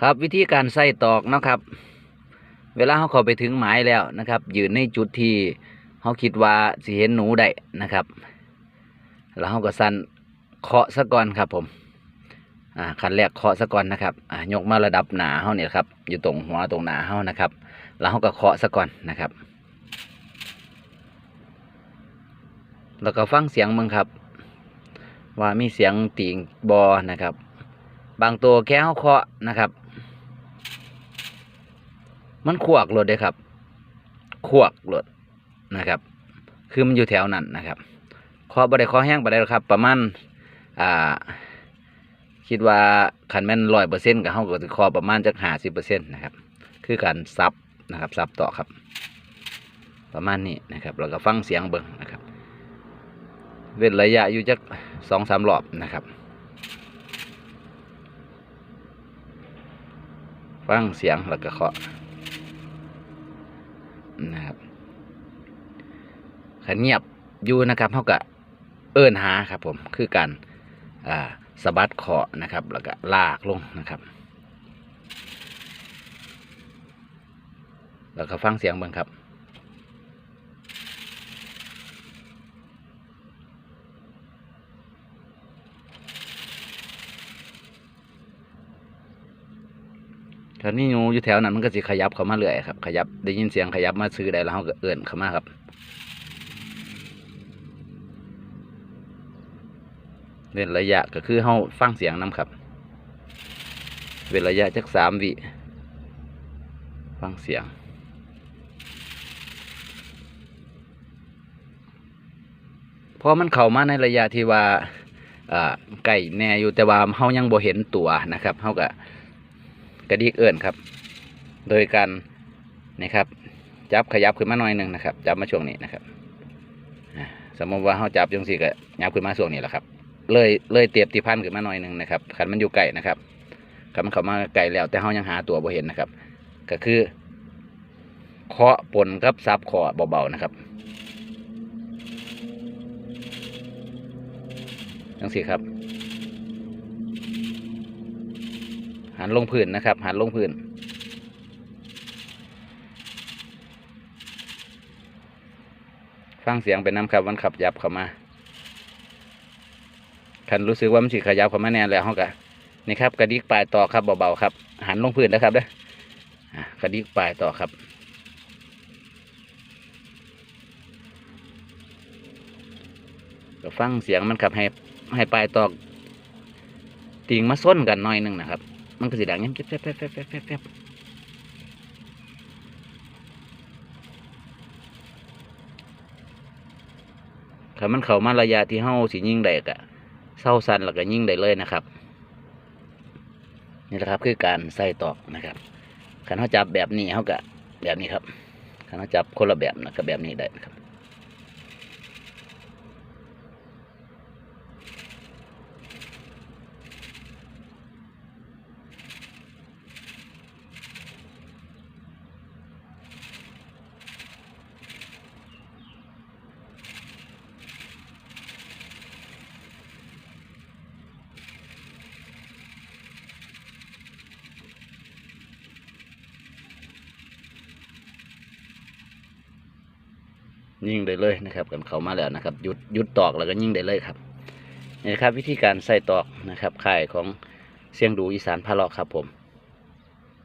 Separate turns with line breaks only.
ครับวิธีการใส่ตอกนะครับ เวลาเขาเข้าไปถึงหมายแล้วนะครับ ยืนในจุดที่เขาคิดว่าสิเห็นหนูได้นะครับ แล้วเขาก็สั่นเคาะซะก่อนครับผมอ่าขั้นแรกเคาะซะก่อนนะครับอ่ายกมาระดับหนาเขาเนี่ยครับอยู่ตรงหัวตรงหนาเขานะครับ แล้วเขาก็เคาะซะก่อนนะครับ แล้วก็ฟังเสียงมึงครับ ว่ามีเสียงตีงบอนะครับบางตัวแค่เขาเคาะนะครับ มันขวกรถเด้ครับ ขวกรถนะครับ คือมันอยู่แถวนั้นนะครับคาะบ่ได้เคาะแห้งบ่ได้หรอกครับ ประมาณอ่าคิดว่าคันแม่นร้อยเปอร์เซ็นต์กับเขาก็จะเคาะประมาณจักห้าสิบเปอร์เซ็นต์นะครับ คือการซับนะครับซับต่อครับ ประมาณนี้นะครับแล้วก็ฟังเสียงเบิ่งนะครับ เว้นระยะอยู่จักสองสามรอบนะครับ ฟังเสียงแล้วก็เคาะนะครับ ขันเงียบอยู่นะครับเขาก็เอิ้นหาครับผมคือการสะบัดเคาะนะครับ แล้วก็ลากลงนะครับ แล้วก็ฟังเสียงบิ่งครับคราวนี้งูอยู่แถวนั้นมันก็สิขยับเข้ามาเรื่อยครับ ขยับได้ยินเสียงขยับมาซื้อได้แล้วเขาก็เอื่นเข้ามาครับ เว้นระยะก็คือเขาฟังเสียงน้ำครับ เว้นระยะจักสามวิ ฟังเสียงเพราะมันเข้ามาในระยะที่ว่าไก่แน่อยู่แต่ว่าเขายังบ่เห็นตัวนะครับเขาก็กระดิกเอื่นครับ โดยการนี่ครับ จับขยับขึ้นมาหน่อยหนึ่งนะครับ จับมาช่วงนี้นะครับสมมติว่าเขาจับจังสี่ก็ยับขึ้นมาช่วงนี้แหละครับ เลยเลยเตียบตีพันขึ้นมาหน่อยหนึ่งนะครับขันมันอยู่ไก่นะครับขันมันเข้ามาไก่แล้ว แต่เขายังหาตัวบ่เห็นนะครับ ก็คือเคาะปนกับซับคอเบาๆนะครับจังสีครับ หันลงพื้นนะครับ หันลงพื้นฟังเสียงเป็นน้ำครับมันขับยับเข้ามา คันรู้สึกว่ามันสิขยับเข้ามาแน่แล้วเขากะนี่ครับกระดิกปลายต่อครับเบาๆครับ หันลงพื้นนะครับเด้ออะกระดิกปลายต่อครับก็ฟังเสียงมันขับให้ให้ปลายตอกติงมาส้นกันหน่อยนึงนะครับ มันก็สิดังเงี้ยแป๊บแป๊บแป๊บแป๊บแป๊บแป๊บถ้ามันเข้ามาระยะที่เฮาสิยิงได้กะ เศร้าสันแล้วก็ยิ่งได้เลยนะครับ นี่แหละครับคือการใส่ตอกนะครับขันเขาจับแบบนี้เขาก็แบบนี้ครับขันเขาจับคนละแบบนะก็แบบนี้ได้นะครับ ยิงได้เลยนะครับกันเขามาแล้วนะครับหยุดหยุดตอกแล้วก็ยิงได้เลยครับนี่ครับวิธีการใส่ตอกนะครับข่ายของเสียงดูอีสานพาเลาะครับผม